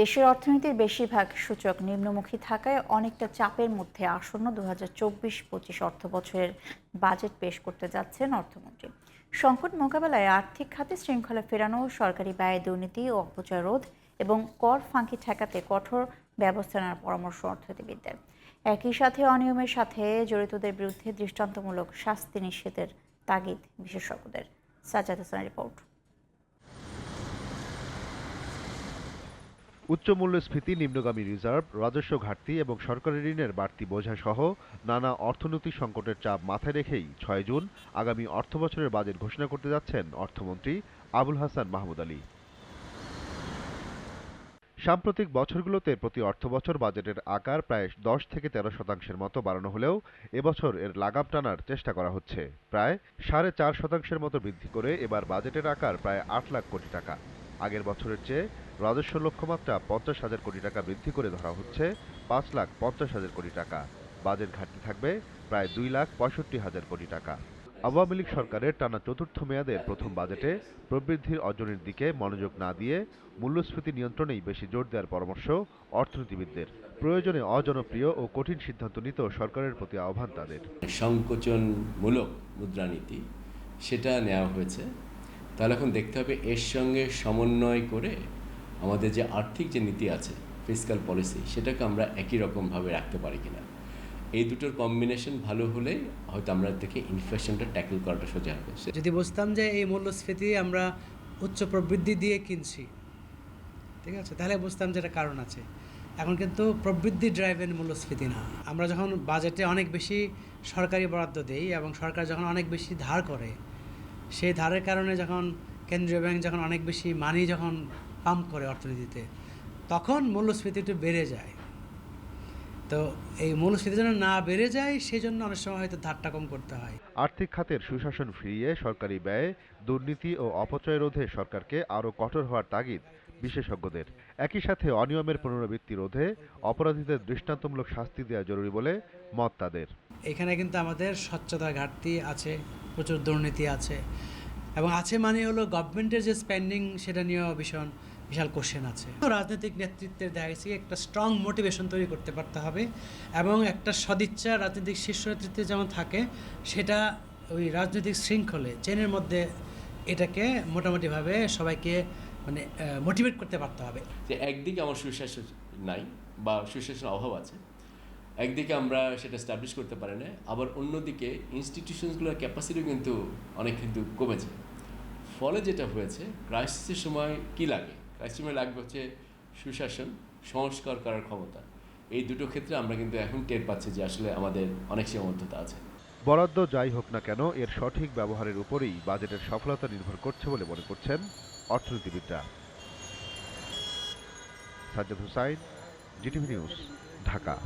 দেশের অর্থনীতির বেশিরভাগ সূচক নিম্নমুখী থাকায় অনেকটা চাপের মধ্যে আসন্ন দু হাজার চব্বিশ পঁচিশ অর্থ বছরের বাজেট পেশ করতে যাচ্ছেন অর্থমন্ত্রী। সংকট মোকাবেলায় আর্থিক খাতে শৃঙ্খলা ফেরানো, সরকারি ব্যয় দুর্নীতি ও অপচয় রোধ এবং কর ফাঁকি ঠেকাতে কঠোর ব্যবস্থা নেওয়ার পরামর্শ অর্থনীতিবিদদের। একই সাথে অনিয়মের সাথে জড়িতদের বিরুদ্ধে দৃষ্টান্তমূলক শাস্তি নিষেধের তাগিদ বিশেষজ্ঞদের। সাজাদ হাসান রিপোর্ট। উচ্চ মূল্যস্ফীতি নিম্নগামী রিজার্ভ, রাজস্ব ঘাটতি এবং সরকারি ঋণের বাড়তি বোঝা সহ নানা অর্থনৈতিক সংকটের চাপ মাথায় রেখেই ছয় জুন আগামী অর্থবছরের বাজেট ঘোষণা করতে যাচ্ছেন অর্থমন্ত্রী আবুল হাসান মাহমুদ আলী। সাম্প্রতিক বছরগুলোতে প্রতি অর্থবছর বাজেটের আকার প্রায় দশ থেকে তেরো শতাংশের মতো বাড়ানো হলেও এবছর এর লাগাম টানার চেষ্টা করা হচ্ছে। প্রায় সাড়ে চার শতাংশের মতো বৃদ্ধি করে এবার বাজেটের আকার প্রায় আট লাখ কোটি টাকা। আগের বছরের চেয়ে রাজস্ব লক্ষ্যমাত্রা পঞ্চাশ হাজার কোটি টাকা বৃদ্ধি করে ধরা হচ্ছে পাঁচ লাখ পঞ্চাশ হাজার কোটি টাকা। বাজেট ঘাটতি থাকবে প্রায় দুই লাখ পঁয়ষট্টি হাজার কোটি টাকা। আওয়ামী লীগ সরকারের টানা চতুর্থ মেয়াদের প্রথম বাজেটে প্রবৃদ্ধির অর্জনের দিকে মনোযোগ না দিয়ে মূল্যস্ফীতি নিয়ন্ত্রণেই বেশি জোর দেওয়ার পরামর্শ অর্থনীতিবিদদের। প্রয়োজনে অজনপ্রিয় ও কঠিন সিদ্ধান্ত নিতেও সরকারের প্রতি আহ্বান তাদের। সংকোচনমূলক মুদ্রানীতি, সেটা নেওয়া হয়েছে। তাহলে এখন দেখতে হবে এর সঙ্গে সমন্বয় করে আমাদের যে আর্থিক যে নীতি আছে ফিসকাল পলিসি সেটাকে আমরা একই রকমভাবে রাখতে পারি কিনা। এই দুটোর কম্বিনেশন ভালো হলে হয়তো আমরা থেকে ইনফ্লেশনটা ট্যাকল করাটা সোজা হবে। যদি বুঝতাম যে এই মূল্যস্ফীতি আমরা উচ্চ প্রবৃদ্ধি দিয়ে কিনছি, ঠিক আছে? তাহলে বুঝতাম যে এটা কারণ আছে। এখন কিন্তু প্রবৃদ্ধি ড্রাইভেন মূল্যস্ফীতি না। আমরা যখন বাজেটে অনেক বেশি সরকারি বরাদ্দ দেই এবং সরকার যখন অনেক বেশি ধার করে, সেই ধারের কারণে যখন কেন্দ্রীয় ব্যাংক যখন অনেক বেশি মানি যখন পাম্প করে অর্থনীতিতে তখন মূল্যস্ফীতি একটু বেড়ে যায়। তো এই মূল্যস্ফীতি যেন না বেড়ে যায় সেই জন্য অনেক সময় হয়তো ধারটা কম করতে হয়। আর্থিক খাতের সুশাসন ফিরিয়ে সরকারি ব্যয় দুর্নীতি ও অপচয় রোধে সরকারকে আরও কঠোর হওয়ার তাগিদ বিশেষজ্ঞদের। একই সাথে অনিয়মের পুনরাবৃত্তি রোধে অপরাধীদের দৃষ্টান্তমূলক শাস্তি দেওয়া জরুরি বলে মত তাদের। এখানে কিন্তু আমাদের স্বচ্ছতার ঘাটতি আছে প্রচুর দুর্নীতি আছে। এবং আছে মানে হলো গভর্নমেন্টের যে স্পেন্ডিং সেটা নিয়েও ভীষণ বিশাল কোশ্চেন আছে। রাজনৈতিক নেতৃত্বের দেখা গেছে একটা স্ট্রং মোটিভেশন তৈরি করতে পারতে হবে এবং একটা সদিচ্ছা রাজনৈতিক শীর্ষ নেতৃত্বে যেমন থাকে, সেটা ওই রাজনৈতিক শৃঙ্খলে চেনের মধ্যে এটাকে মোটামুটিভাবে সবাইকে মানে মোটিভেট করতে পারতে হবে। যে একদিকে আমার সুশাসন নাই বা সুশাসনের অভাব আছে, একদিকে আমরা সেটা স্টাবলিশ করতে পারি না আবার অন্যদিকে ইনস্টিটিউশনসগুলোর ক্যাপাসিটিও কিন্তু অনেক কিন্তু কমেছে। ফলে যেটা হয়েছে ক্রাইসিসের সময় কি লাগে? সময় লাগবে হচ্ছে সুশাসন, সংস্কার করার ক্ষমতা। এই দুটো ক্ষেত্রে আমরা কিন্তু এখন টের পাচ্ছি যে আসলে আমাদের অনেক সীমাবদ্ধতা আছে। বরাদ্দ যাই হোক না কেন, এর সঠিক ব্যবহারের উপরেই বাজেটের সফলতা নির্ভর করছে বলে মনে করছেন অর্থনীতিবিদরা। Sajjad Hussain, GTV news, Dhaka.